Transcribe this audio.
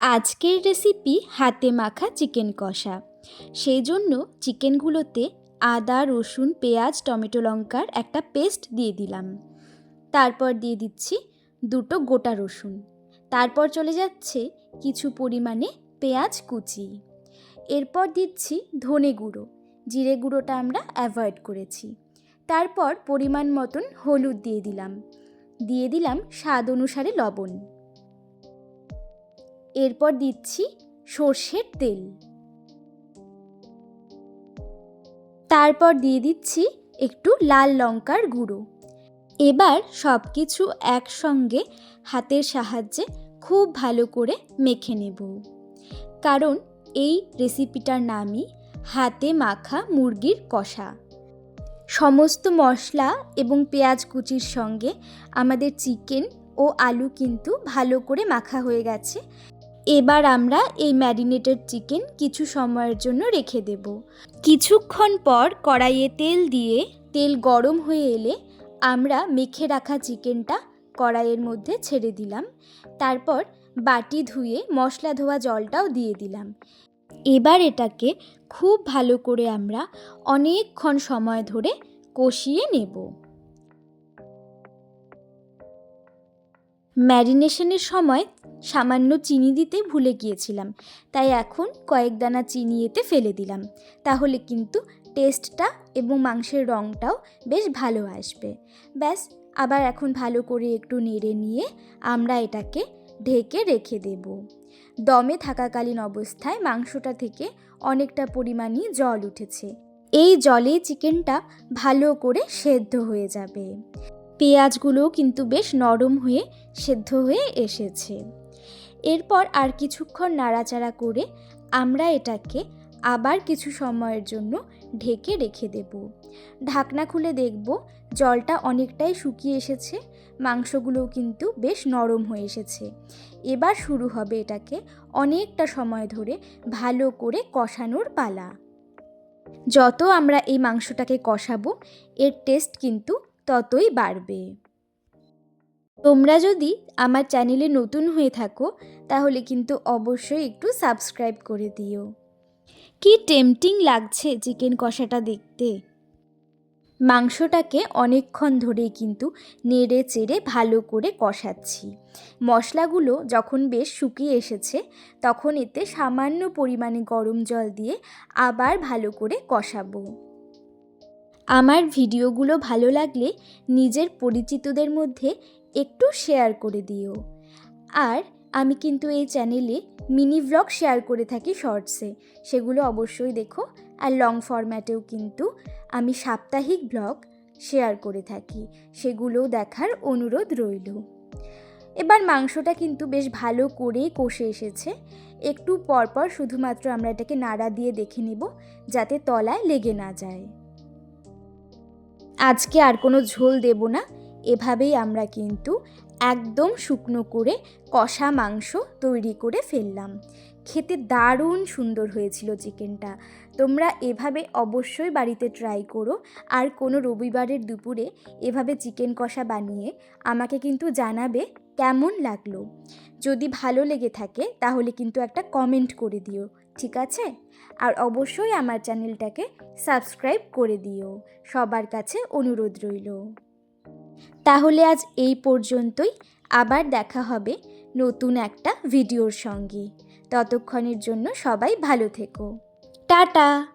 আজকের রেসিপি হাতে মাখা চিকেন কষা। সেই জন্য চিকেনগুলোতে আদা, রসুন, পেঁয়াজ, টমেটো লঙ্কার একটা পেস্ট দিয়ে দিলাম। তারপর দিয়ে দিচ্ছি দুটো গোটা রসুন। তারপর চলে যাচ্ছে কিছু পরিমাণে পেঁয়াজ কুচি। এরপর দিচ্ছি ধনে গুঁড়ো। জিরে গুঁড়োটা আমরা অ্যাভয়েড করেছি। তারপর পরিমাণ মতন হলুদ দিয়ে দিলাম। দিয়ে দিলাম স্বাদ অনুসারে লবণ। এরপর দিচ্ছি সর্ষের তেল। তারপর দিয়ে দিচ্ছি একটু লাল লঙ্কার গুঁড়ো। এবার সব কিছু একসঙ্গে হাতের সাহায্যে খুব ভালো করে মেখে নেব। কারণ এই রেসিপিটার নামই হাতে মাখা মুরগির কষা। সমস্ত মশলা এবং পেঁয়াজ কুচির সঙ্গে আমাদের চিকেন ও আলু কিন্তু ভালো করে মাখা হয়ে গেছে। এবার আমরা এই ম্যারিনেটেড চিকেন কিছু সময়ের জন্য রেখে দেব। কিছুক্ষণ পর কড়াইয়ে তেল দিয়ে তেল গরম হয়ে এলে আমরা মেখে রাখা চিকেনটা কড়াইয়ের মধ্যে ছেড়ে দিলাম। তারপর বাটি ধুয়ে মশলা ধোয়া জলটাও দিয়ে দিলাম। এবার এটাকে খুব ভালো করে আমরা অনেকক্ষণ সময় ধরে কষিয়ে নেব। ম্যারিনেশনের সময় সামান্য চিনি দিতে ভুলে গিয়েছিলাম, তাই এখন কয়েক দানা চিনি এতে ফেলে দিলাম। তাহলে কিন্তু টেস্টটা এবং মাংসের রঙটাও বেশ ভালো আসবে। ব্যাস, আবার এখন ভালো করে একটু নেড়ে নিয়ে আমরা এটাকে ঢেকে রেখে দেব। দমে থাকাকালীন অবস্থায় মাংসটা থেকে অনেকটা পরিমাণই জল উঠেছে। এই জলে চিকেনটা ভালো করে সেদ্ধ হয়ে যাবে। পেঁয়াজগুলোও কিন্তু বেশ নরম হয়ে, সেদ্ধ হয়ে এসেছে। এরপর আর কিছুক্ষণ নাড়াচাড়া করে আমরা এটাকে আবার কিছু সময়ের জন্য ঢেকে রেখে দেব। ঢাকনা খুলে দেখব, জলটা অনেকটাই শুকিয়ে এসেছে, মাংসগুলোও কিন্তু বেশ নরম হয়ে এসেছে। এবার শুরু হবে এটাকে অনেকটা সময় ধরে ভালো করে কষানোর পালা। যত আমরা এই মাংসটাকে কষাবো, এর টেস্ট কিন্তু ততই বাড়বে। তোমরা যদি আমার চ্যানেলে নতুন হয়ে থাকো, তাহলে কিন্তু অবশ্যই একটু সাবস্ক্রাইব করে দিও। কি টেম্পটিং লাগছে চিকেন কষাটা দেখতে। মাংসটাকে অনেকক্ষণ ধরেই কিন্তু নেড়ে চেড়ে ভালো করে কষাচ্ছি। মশলাগুলো যখন বেশ শুকিয়ে এসেছে, তখন এতে সামান্য পরিমাণে গরম জল দিয়ে আবার ভালো করে কষাবো। আমার ভিডিওগুলো ভালো লাগলে নিজের পরিচিতদের মধ্যে একটু শেয়ার করে দিও। আর আমি কিন্তু এই চ্যানেলে মিনি ভ্লগ শেয়ার করে থাকি শর্টসে সেগুলো অবশ্যই দেখো, আর লং ফরম্যাটেও কিন্তু আমি সাপ্তাহিক ব্লগ শেয়ার করে থাকি। সেগুলোও দেখার অনুরোধ রইল। এবার মাংসটা কিন্তু বেশ ভালো করে কষে এসেছে। একটু পরপর শুধুমাত্র আমরা এটাকে নাড়া দিয়ে দেখে নেব, যাতে তলায় লেগে না যায়। আজকে আর কোনো ঝোল দেব না। এভাবেই আমরা কিন্তু একদম শুকনো করে কষা মাংস তৈরি করে ফেললাম। খেতে দারুণ সুন্দর হয়েছিল চিকেনটা। তোমরা এভাবে অবশ্যই বাড়িতে ট্রাই করো। আর কোনো রবিবারের দুপুরে এভাবে চিকেন কষা বানিয়ে আমাকে কিন্তু জানাবে কেমন লাগল। যদি ভালো লেগে থাকে তাহলে কিন্তু একটা কমেন্ট করে দিও। ঠিক আছে? আর অবশ্যই আমার চ্যানেলটাকে সাবস্ক্রাইব করে দিও। সবার কাছে অনুরোধ রইল। তাহলে আজ এই পর্যন্তই। আবার দেখা হবে নতুন একটা ভিডিওর সঙ্গে। ততক্ষণের জন্য সবাই ভালো থেকো। টাটা!